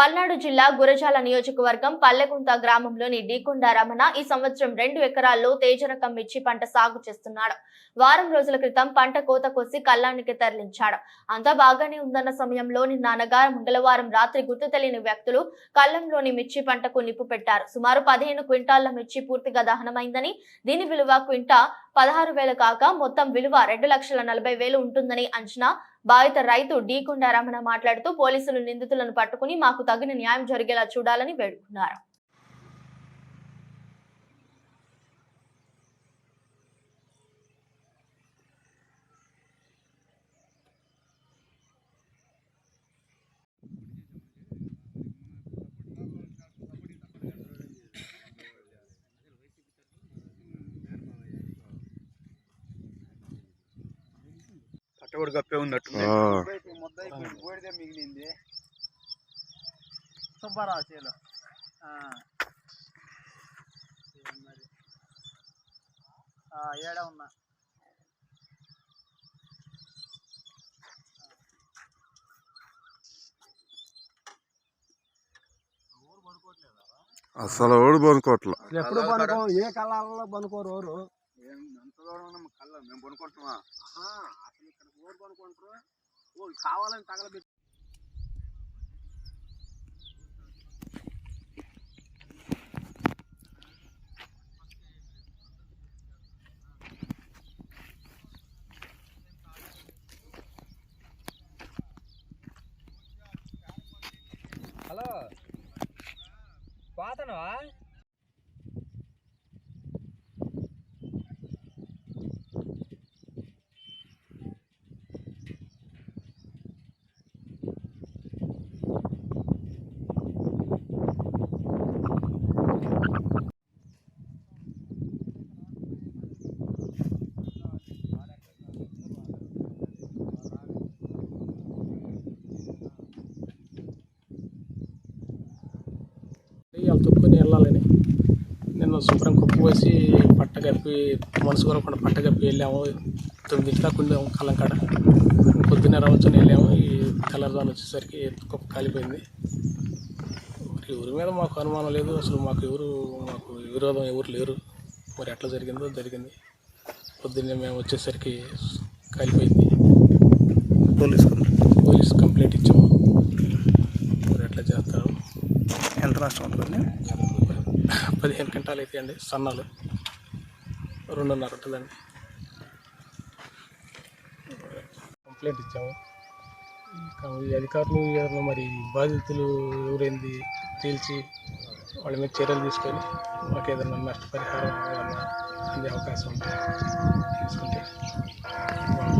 పల్నాడు జిల్లా గురజాల నియోజకవర్గం పల్లెకుంత గ్రామంలోని డీకొండ రమణ ఈ సంవత్సరం రెండు ఎకరాల్లో తేజరకం మిర్చి పంట సాగు చేస్తున్నాడు. వారం రోజుల క్రితం పంట కోత కోసి కల్లానికి తరలించాడు. అంతా బాగానే ఉందన్న సమయంలో నిన్న అనగా మంగళవారం రాత్రి గుర్తు తెలియని వ్యక్తులు కళ్ళంలోని మిర్చి పంటకు నిప్పు పెట్టారు. సుమారు పదిహేను క్వింటాళ్ళ మిర్చి పూర్తిగా దహనమైందని దీని విలువ క్వింటా పదహారు వేలు కాక మొత్తం విలువ రెండు లక్షల నలభై వేలు ఉంటుందని అంచనా. బాధిత రైతు డీకొండ రమణ మాట్లాడుతూ పోలీసులు నిందితులను పట్టుకుని మాకు తగిన న్యాయం జరిగేలా చూడాలని వేడుకున్నారు. పట్టగొడు కప్పే ఉన్నట్టు ఆ, బోడిదే మిగిలింది సుబ్బారావు చేలో ఏడ ఉన్నా? అసలు ఓడి పనుకోవట్ల ఎప్పుడు పనుకో ఏ కళాలలో పనుకోరు ఎవరు? ఇక్కడ ఊరు పనుకుంటారు ఓ కావాలని తగలబెట్టి హలో పోతానవా ఇవాళ తొక్కుని వెళ్ళాలని. నిన్న శుభ్రం కుప్ప పోసి పట్ట కప్పి మనసు కొనకుండా పట్ట కప్పి వెళ్ళాము. తొమ్మిది దాకా ఉండాము కళ్ళంకాడ పొద్దున్నే రావచ్చని వెళ్ళాము. ఈ తెల్లవారుజామున వచ్చేసరికి కుప్ప కాలిపోయింది. మరి ఎవరి మీద మాకు అనుమానం లేదు. అసలు మాకు ఎవరు మాకు విరోధం ఎవరు లేరు. మరి ఎట్లా జరిగిందో జరిగింది. పొద్దున్నే మేము వచ్చేసరికి కాలిపోయింది. Police complaint. పోలీస్ కంప్లైంట్ ఇచ్చాము మరి ఎట్లా చేస్తారు రాష్ట్రం నష్టం పదిహేను గంటలు అయితే అండి సన్నాలు. రెండున్నర ఉంటుందండి. కంప్లైంట్ ఇచ్చాము. ఈ అధికారులు ఎవరు మరి బాధితులు ఎవరైంది తేల్చి వాళ్ళ మీద చర్యలు తీసుకొని మాకు ఏదైనా నష్టపరిహారం ఏదైనా అందే అవకాశం ఉంటే తీసుకుంటే